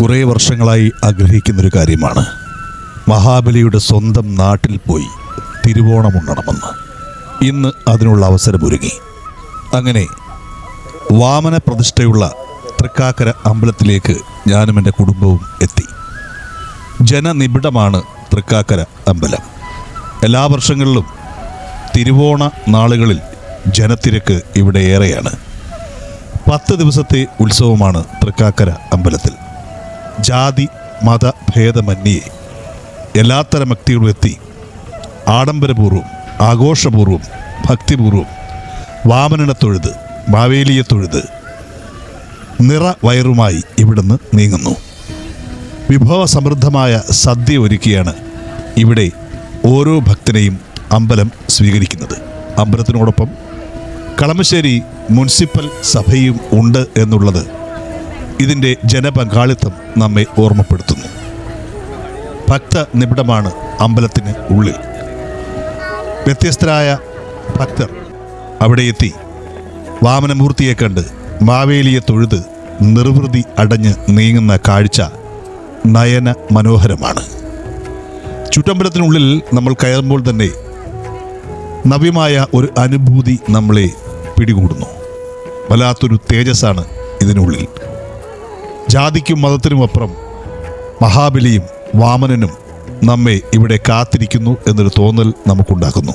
കുറേ വർഷങ്ങളായി ആഗ്രഹിക്കുന്നൊരു കാര്യമാണ്. മഹാബലിയുടെ സ്വന്തം നാട്ടിൽ പോയി തിരുവോണം തിരുവോണമുണ്ണണമെന്ന് ഇന്ന് അതിനുള്ള അവസരമൊരുങ്ങി. അങ്ങനെ വാമന പ്രതിഷ്ഠയുള്ള തൃക്കാക്കര അമ്പലത്തിലേക്ക് ഞാനും എന്റെ കുടുംബവും എത്തി. ജനനിബിഡമാണ് തൃക്കാക്കര അമ്പലം. എല്ലാ വർഷങ്ങളിലും തിരുവോണ നാളുകളിൽ ജനത്തിരക്ക് ഇവിടെ ഏറെയാണ്. പത്ത് ദിവസത്തെ ഉത്സവമാണ് തൃക്കാക്കര അമ്പലത്തിൽ. ജാതി മത ഭേദമന്യേ. എല്ലാത്തരം വ്യക്തികളും എത്തി. ആഡംബരപൂർവം ആഘോഷപൂർവം ഭക്തിപൂർവം വാമനനെ തൊഴുത് മാവേലിയെ തൊഴുത് നിറ വയറുമായി ഇവിടുന്ന് നീങ്ങുന്നു. വിഭവസമൃദ്ധമായ സദ്യ ഒരുക്കിയാണ് ഇവിടെ ഓരോ ഭക്തനെയും അമ്പലം സ്വീകരിക്കുന്നത്. അമ്പലത്തിനോടൊപ്പം കളമശ്ശേരി മുനിസിപ്പൽ സഭയും ഉണ്ട് എന്നുള്ളത് ഇതിന്റെ ജനപങ്കാളിത്തം നമ്മെ ഓർമ്മപ്പെടുത്തുന്നു. ഭക്ത നിബിഡമാണ് അമ്പലത്തിന് ഉള്ളിൽ. വ്യത്യസ്തരായ ഭക്തർ അവിടെ എത്തി വാമനമൂർത്തിയെ കണ്ട് മാവേലിയെ തൊഴുത് നിർവൃതി അടഞ്ഞ് നീങ്ങുന്ന കാഴ്ച നയന മനോഹരമാണ്. ചുറ്റമ്പലത്തിനുള്ളിൽ നമ്മൾ കയറുമ്പോൾ തന്നെ നവ്യമായ ഒരു അനുഭൂതി നമ്മളെ പിടികൂടുന്നു. വല്ലാത്തൊരു തേജസ്സാണ് ഇതിനുള്ളിൽ. ജാതിക്കും മതത്തിനും അപ്പുറം മഹാബലിയും വാമനനും നമ്മെ ഇവിടെ കാത്തിരിക്കുന്നു എന്നൊരു തോന്നൽ നമുക്കുണ്ടാക്കുന്നു.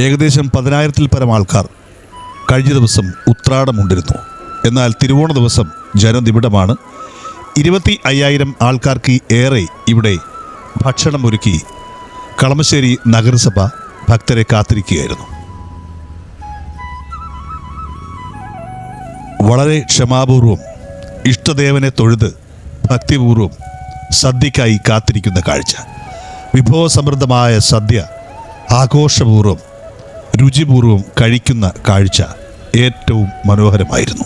ഏകദേശം പതിനായിരത്തിൽ പരം ആൾക്കാർ കഴിഞ്ഞ ദിവസം ഉത്രാടമുണ്ടിരുന്നു എന്നാൽ തിരുവോണ ദിവസം ജനനിബിഡമാണ്. ഇരുപത്തി അയ്യായിരം ആൾക്കാർക്ക് ഏറെ ഇവിടെ ഭക്ഷണം ഒരുക്കി കളമശ്ശേരി നഗരസഭ ഭക്തരെ കാത്തിരിക്കുകയായിരുന്നു. വളരെ ക്ഷമാപൂർവം ഇഷ്ടദേവനെ തൊഴുത് ഭക്തിപൂർവം സദ്യക്കായി കാത്തിരിക്കുന്ന കാഴ്ച. വിഭവസമൃദ്ധമായ സദ്യ ആഘോഷപൂർവം രുചിപൂർവം കഴിക്കുന്ന കാഴ്ച ഏറ്റവും മനോഹരമായിരുന്നു.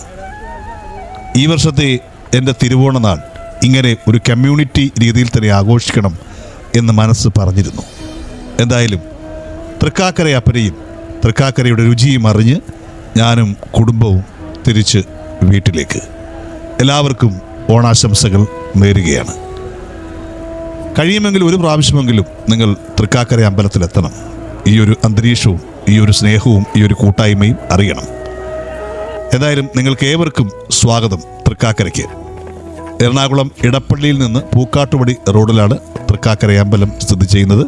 ഈ വർഷത്തെ എന്റെ തിരുവോണ നാൾ ഇങ്ങനെ ഒരു കമ്മ്യൂണിറ്റി രീതിയിൽ തന്നെ ആഘോഷിക്കണം എന്ന് മനസ്സ് പറഞ്ഞിരുന്നു. എന്തായാലും തൃക്കാക്കര തൃക്കാക്കരയുടെ രുചിയും അറിഞ്ഞ് ഞാനും കുടുംബവും തിരിച്ച് വീട്ടിലേക്ക്. എല്ലാവർക്കും ഓണാശംസകൾ നേരുകയാണ്. കഴിയുമെങ്കിൽ ഒരു പ്രാവശ്യമെങ്കിലും നിങ്ങൾ തൃക്കാക്കര അമ്പലത്തിലെത്തണം. ഈ ഒരു അന്തരീക്ഷവും ഈ ഒരു സ്നേഹവും ഈ ഒരു കൂട്ടായ്മയും അറിയണം. എന്തായാലും നിങ്ങൾക്ക് ഏവർക്കും സ്വാഗതം തൃക്കാക്കരയ്ക്ക്. എറണാകുളം ഇടപ്പള്ളിയിൽ നിന്ന് പൂക്കാട്ടുപടി റോഡിലാണ് തൃക്കാക്കര അമ്പലം സ്ഥിതി ചെയ്യുന്നത്.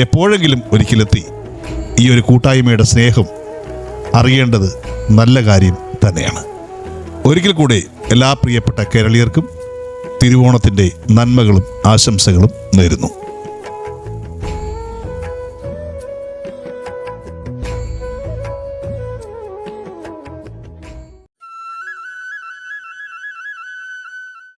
എപ്പോഴെങ്കിലും ഒരിക്കലെത്തി ഈ ഒരു കൂട്ടായ്മയുടെ സ്നേഹം അറിയേണ്ടത് നല്ല കാര്യം തന്നെയാണ്. ഒരിക്കൽ കൂടെ എല്ലാ പ്രിയപ്പെട്ട കേരളീയർക്കും തിരുവോണത്തിന്റെ നന്മകളും ആശംസകളും നേരുന്നു.